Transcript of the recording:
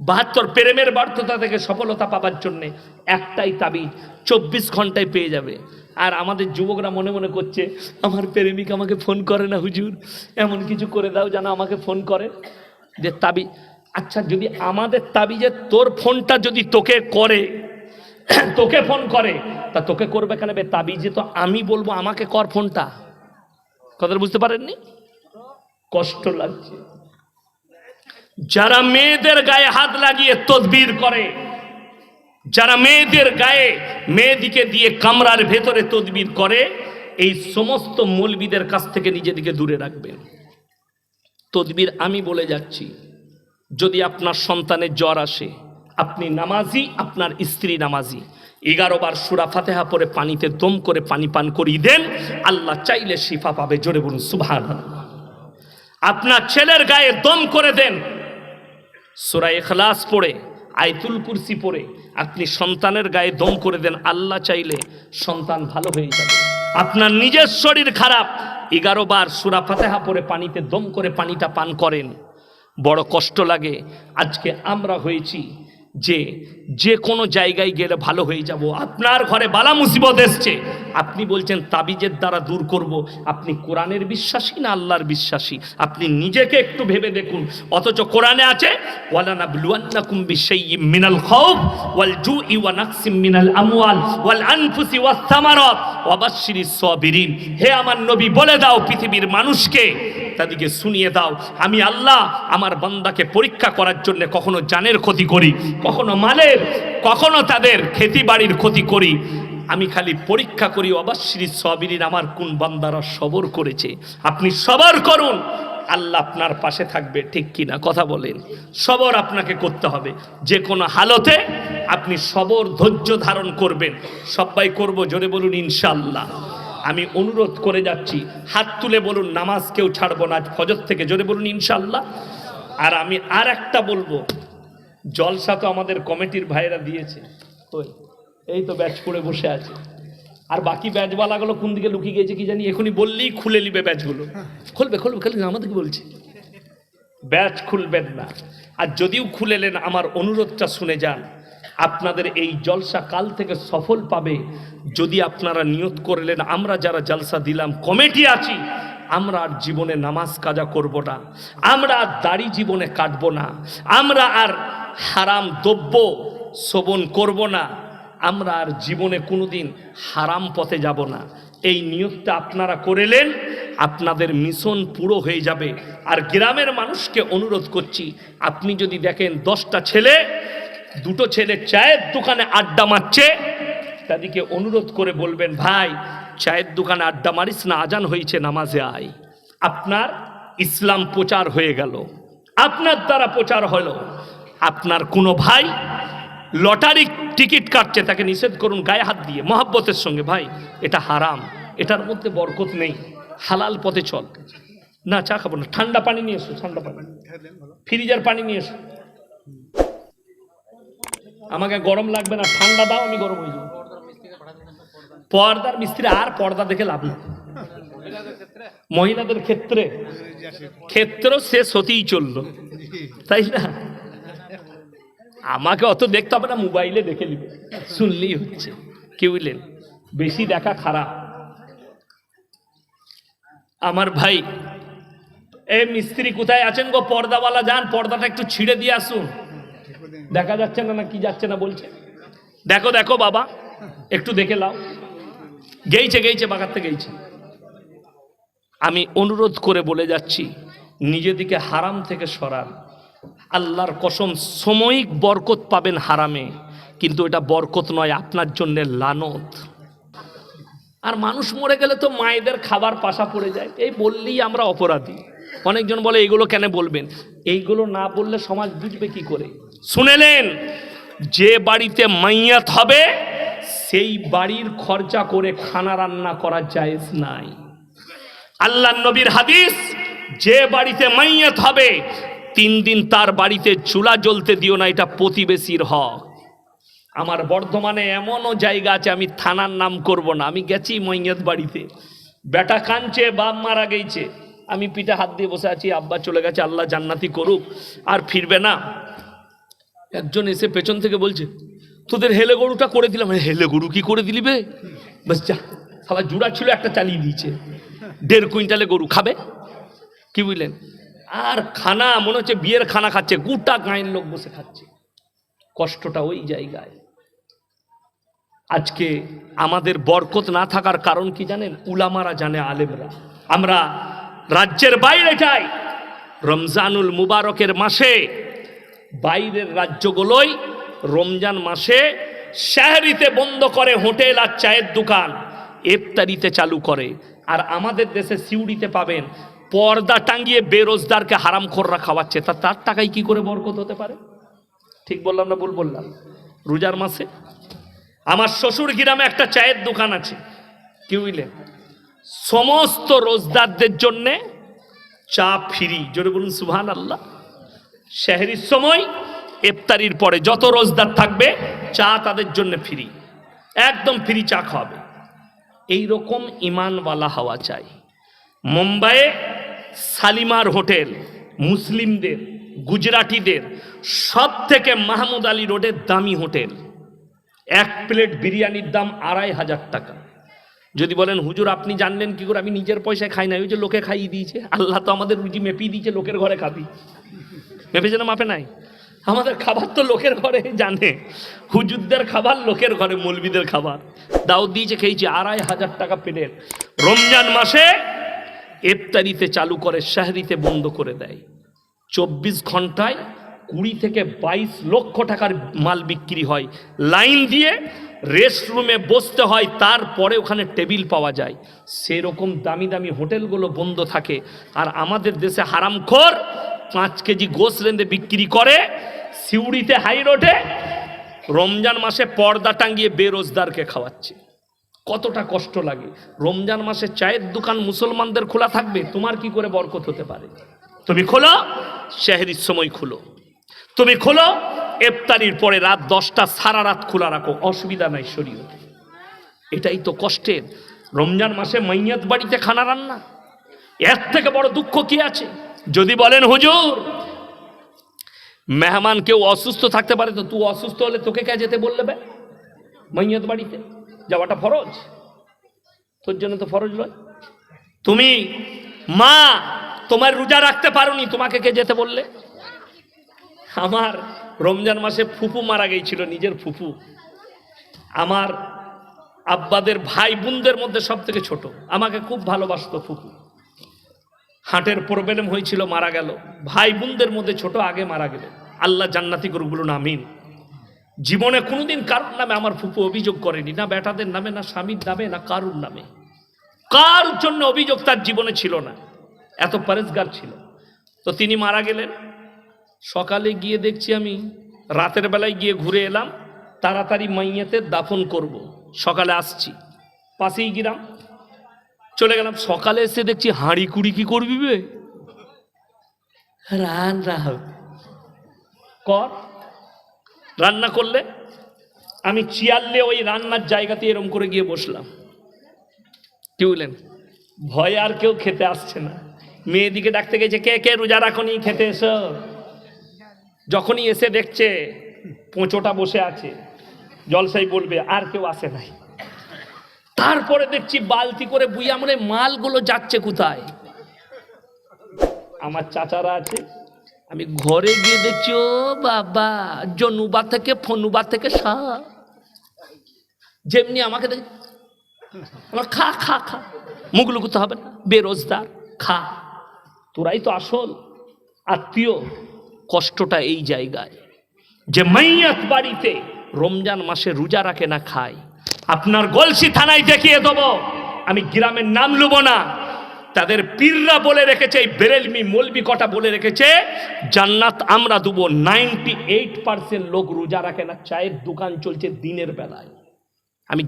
বাহাত্তর প্রেমের ব্যর্থতা থেকে সফলতা পাবার জন্যে একটাই তাবি চব্বিশ ঘন্টায় পেয়ে যাবে। আর আমাদের যুবকরা মনে মনে করছে, আমার প্রেমিক আমাকে ফোন করে না হুজুর, এমন কিছু করে দাও যেন আমাকে ফোন করে। যে তাবি আচ্ছা যদি আমাদের তাবি যে তোর ফোনটা যদি তোকে করে, তোকে ফোন করে, তা তোকে করবে কেন বে? তাবি যে তো আমি বলব আমাকে কর ফোনটা। কথাটা বুঝতে পারেননি? কষ্ট লাগছে। যারা মেয়েদের গায়ে হাত লাগিয়ে তদবির করে, যারা মেয়েদের গায়ে মেয়েদিকে দিয়ে কামরার ভেতরে তদবির করে, এই সমস্ত মৌলবিদের কাছ থেকে নিজেদিকে দূরে রাখবেন। তদবির আমি বলে যাচ্ছি, যদি আপনার সন্তানের জ্বর আসে, আপনি নামাজি, আপনার স্ত্রী নামাজি। এগারো বার সুরা ফাতেহা পরে পানিতে দম করে পানি পান করিয়ে দেন, আল্লাহ চাইলে শিফা পাবে, জোরে বলুন সুভান আপনার ছেলের গায়ে দম করে দেন সুরা এখলাস পড়ে আইতুল কুরসি পড়ে, আপনি সন্তানের গায়ে দম করে দেন, আল্লাহ চাইলে সন্তান ভালো হয়ে যাবে। আপনার নিজের শরীর খারাপ, এগারো বার সুরা ফাতেহা পরে পানিতে দম করে পানিটা পান করেন। বড় কষ্ট লাগে। আজকে আমরা হয়েছি যে যে কোনো জায়গায় গেলে ভালো হয়ে যাব। আপনার ঘরে বালা মুসিবত এসছে। আপনি বলছেন, তাবিজের দ্বারা দূর করব। আপনি কোরআনের বিশ্বাসী না আল্লাহর বিশ্বাসী? আপনি নিজেকে একটু ভেবে দেখুন। অথচ কোরআনে আছে ওয়াল ওয়াল হে আমার নবী, বলে দাও পৃথিবীর মানুষকে তাদেরকে শুনিয়ে দাও। আমি আল্লাহ আমার বান্দাকে পরীক্ষা করার জন্য কখনো জানের ক্ষতি করি, কখনো মালের, কখনো তাদের খেতি বাড়ির ক্ষতি করি। আমি খালি পরীক্ষা করি, অবাশ্রী সবিরিন আমার কোন বান্দারা সবর করেছে। আপনি সবর করুন। আল্লাহ আপনার পাশে থাকবে, ঠিক কিনা কথা বলেন। সবর আপনাকে করতে হবে। যে কোনো হালতে আপনি সবর ধৈর্য ধারণ করবেন। সবাই করব, জোরে বলুন ইনশাল্লাহ আমি অনুরোধ করে যাচ্ছি, হাত তুলে বলুন, নামাজ কেউ ছাড়বো না ফজর থেকে জোরে বলুন ইনশাল্লাহ আর আমি আর একটা বলব, জলসা তো আমাদের কমিটির ভাইরা দিয়েছে। এই তো ব্যাচ করে বসে আছে। আর বাকি ব্যাচওয়ালাগুলো কোন দিকে লুকিয়ে গেছে কি জানি, এখনই বললেই খুলে নিবে ব্যাচগুলো। খুলবে খুলবে খালি আমাদেরকে বলছে? ব্যাচ খুলবেন না। আর যদিও খুলেলেন, আমার অনুরোধটা শুনে যান। আপনাদের এই জলসা কাল থেকে সফল পাবে। যদি আপনারা নিয়ত করলেন, আমরা যারা জলসা দিলাম, কমিটি আছি, আমরা আর জীবনে নামাজ কাজা করব না, আমরা আর দাড়ি জীবনে কাটবো না, আমরা আর হারাম দ্রব্য শোভন করব না, আমরা আর জীবনে কোনোদিন হারাম পথে যাব না। এই নিয়তটা আপনারা করেলেন, আপনাদের মিশন পুরো হয়ে যাবে। আর গ্রামের মানুষকে অনুরোধ করছি, আপনি যদি দেখেন দশটা ছেলে দুটো ছেলে চায়ের দোকানে আড্ডা মারছে। তাদেরকে অনুরোধ করে বলবেন ভাই চায়ের দোকানে আড্ডা মারিস না আজান হয়েছে নামাজে আয়। আপনার ইসলাম প্রচার হয়ে গেল। আপনার দ্বারা প্রচার হলো। আপনার কোনো ভাই লটারি টিকিট কাটছে তাকে নিষেধ করুন গায়ে হাত দিয়ে। মহাব্বতের সঙ্গে ভাই এটা হারাম। এটার মধ্যে বরকত নেই। হালাল পথে চল। না চা খাব না। ঠান্ডা পানি নিয়ে এসো ঠান্ডা পানি। ফ্রিজার পানি নিয়ে এসো। আমাকে গরম লাগবে না, ঠান্ডা দাও, আমি গরম হয়ে পর্দার মিস্ত্রি আর পর্দা দেখে লাভ নেই। মহিলাদের ক্ষেত্রে, ক্ষেত্র শেষ হতেই চলল। তাই না? আমাকে অত দেখতে হবে না, মোবাইলে দেখে নিবে। শুনলেই হচ্ছে। কি বুঝলেন বেশি দেখা খারাপ। আমার ভাই, এ মিস্ত্রি কোথায় আছেন গো? পর্দাওয়ালা যান, পর্দাটা একটু ছিঁড়ে দিয়ে আসুন। দেখা যাচ্ছে না না কি যাচ্ছে না বলছে? দেখো দেখো বাবা, একটু দেখে লাও গেইছে গেইছে, বাগাতে গেইছে। আমি অনুরোধ করে বলে যাচ্ছি নিজেদিকে হারাম থেকে সরান। আল্লাহর কসম, সময়িক বরকত পাবেন হারামে, কিন্তু এটা বরকত নয়, আপনার জন্য লানত। আর মানুষ মরে গেলে তো মায়েদের খাবার পাশা পড়ে যায়। এই বললেই আমরা অপরাধী। অনেকজন বলে, এইগুলো কেন বলবেন? এইগুলো না বললে সমাজ বুঝবে কি করে? শুনেলেন যে বাড়িতে মাইয়াত হবে, সেই বাড়ির খরচা করে খানা রান্না করা জায়েজ নাই। আল্লাহ নবীর হাদিস, যে বাড়িতে মাইয়াত হবে, তিন দিন তার বাড়িতে চুলা জ্বলতে দিও না, এটা প্রতিবেশীর হক। আমার বর্ধমানে এমনও জায়গা আছে, আমি থানার নাম করব না, আমি গেছি মৈয়ত বাড়িতে। বেটা কাঁদছে, বাপ মারা গেছে। আমি পিঠে হাত দিয়ে বসে আছি, আব্বা চলে গেছে, আল্লাহ জান্নাতি করুক, আর ফিরবে না। একজন এসে পেছন থেকে বলছে, তোদের হেলে গরুটা করে দিলাম। হেলে গরু কি করে দিলি বে? বাস যা সালা জুড়া ছিল একটা চালিয়ে দিয়েছে। দেড় কুইন্টালে গরু খাবে। কি বুঝলেন? আর খানা, মনে হচ্ছে বিয়ের খানা খাচ্ছে, গোটা গাঁয়ের লোক বসে খাচ্ছে। কষ্টটা ওই জায়গায়। আজকে আমাদের বরকত না থাকার কারণ কি জানেন? উলামারা জানে, আলেমরা। আমরা রাজ্যের বাইরে যাই। রমজানুল মুবারকের মাসে বাইরের রাজ্যগুলোই রমজান মাসে শাহরিতে বন্ধ করে হোটেল আর চায়ের দোকান, ইফতারিতে চালু করে। আর আমাদের দেশে সিউড়িতে পাবেন, পর্দা টাঙ্গিয়ে বেরোজদারকে হারামখোররা খাওয়াচ্ছে। তা তার টাকায় কি করে বরকত হতে পারে? ঠিক বললাম না ভুল বললাম? রোজার মাসে? আমার শ্বশুর গ্রামে একটা চায়ের দোকান আছে। কি বুঝলেন? সমস্ত রোজদারদের জন্যে চা ফ্রি। জোরে বলুন সুহান আল্লাহ শহরির সময়, ইফতারির পরে যত রোজদার থাকবে, চা তাদের জন্য ফ্রি। একদম ফ্রি চা খাওয়াবে। এই রকম ইমানওয়ালা হওয়া চাই। মুম্বাইয়ে শালিমার হোটেল, মুসলিমদের, গুজরাটিদের সব থেকে মাহমুদ আলী রোডের দামি হোটেল। এক প্লেট বিরিয়ানির দাম আড়াই হাজার টাকা। যদি বলেন, হুজুর, আপনি জানলেন কি করে? আমি নিজের পয়সায় খাই না ওই যে লোকে খাইয়ে দিয়েছে। আল্লাহ তো আমাদের রুজি মেপিয়ে দিয়েছে, লোকের ঘরে খাবি। না মাপে নাই। আমাদের খাবার তো লোকের ঘরে জানে। হুজুরদের খাবার লোকের ঘরে, মৌলবিদের খাবার। দাউদ দিয়েছে খেয়েছি আড়াই হাজার টাকা প্লেট রমজান মাসে ইফতারিতে চালু করে, শাহরিতে বন্ধ করে দেয়। চব্বিশ ঘন্টায় কুড়ি থেকে বাইশ লক্ষ টাকার মাল বিক্রি হয়। লাইন দিয়ে রেস্টরুমে বসতে হয়, তারপরে ওখানে টেবিল পাওয়া যায়। সেরকম দামি দামি হোটেলগুলো বন্ধ থাকে। আর আমাদের দেশে হারামখোর পাঁচ কেজি গোস রেঁধে বিক্রি করে, সিউড়িতে হাই রোডে রমজান মাসে পর্দা টাঙ্গিয়ে বেরোজদারকে খাওয়াচ্ছে। কতটা কষ্ট লাগে। রমজান মাসে চায়ের দোকান মুসলমানদের খোলা থাকবে, তোমার কি করে বরকত হতে পারে? তুমি খোলো শেহরির সময় খুলো। তুমি খোলো, ইফতারির পরে রাত দশটা সারা রাত খোলা রাখো, অসুবিধা নাই শরীর এটাই তো কষ্টের। রমজান মাসে মাইয়াত বাড়িতে খানা রান্না। এর থেকে বড় দুঃখ কি আছে? যদি বলেন, হুজুর, মেহমান কেউ অসুস্থ থাকতে পারে তো তুই অসুস্থ হলে তোকে কে যেতে বললে বে? মাইয়াত বাড়িতে যাওয়াটা ফরজ? তোর জন্য তো ফরজ নয়। তুমি, মা, তোমার রোজা রাখতে পারোনি, তোমাকে কে যেতে বললে? আমার রমজান মাসে ফুফু মারা গিয়েছিল, নিজের ফুফু। আমার আব্বাদের ভাই বোনদের মধ্যে সব থেকে ছোট। আমাকে খুব ভালোবাসতো ফুফু। হার্টের প্রবলেম হয়েছিল, মারা গেল। ভাই বোনদের মধ্যে ছোট আগে মারা গেল। আল্লাহ জান্নাতি করুক বলুন আমিন। জীবনে কোনোদিন কারোর নামে আমার ফুপু অভিযোগ করেনি, না বেটাদের নামে, না স্বামীর নামে, না কারুর নামে। কার জন্য অভিযোগ তার জীবনে ছিল না। এত পরেজগার ছিল। তো তিনি মারা গেলেন। সকালে গিয়ে দেখছি আমি, রাতের বেলায় গিয়ে ঘুরে এলাম। তাড়াতাড়ি মাইয়াতে দাফন করব। সকালে আসছি। পাশেই গিরাম চলে গেলাম। সকালে এসে দেখছি হাঁড়ি কুড়ি কি করবি বে? রান রাহ কর। রান্না করলে? আমি চিয়ারলে ওই রান্নার জায়গাতে এরম করে গিয়ে বসলাম। কি বললেন? ভয় আর কেউ খেতে আসছে না। মেয়েদিকে ডাকতে গেছে কে কে রোজা রাখনি খেতে এসো। যখনই এসে দেখছে পোঁচোটা বসে আছে। জলসাই বলবে আর কেউ আসে নাই। তারপরে দেখছি বালতি করে বুইয়া মনে মালগুলো যাচ্ছে কোথায়? আমার চাচারা আছে, আমি ঘরে গিয়ে দেখছি, ও বাবা, জনুবা থেকে ফনুবা থেকে সা যেমনি আমাকে দেখ, আমার খা খা খা। মুখ লুকুতে হবে না বেরোজদার খা। তোরাই তো আসল আত্মীয়, কষ্টটা এই জায়গায়। যে মাইয়াত বাড়িতে রমজান মাসে রোজা রাখে না খায়। আপনার গলসি থানায় দেখিয়ে দেবো। আমি গ্রামের নাম লুব না। তাদের পীররা বলে রেখেছে, এই বেরেলমি মলবি কটা বলে রেখেছে, জান্নাত আমরা দেবো। নাইনটি এইট পার্সেন্ট লোক রোজা রাখে না, চায়ের দোকান চলছে দিনের বেলায়। আমি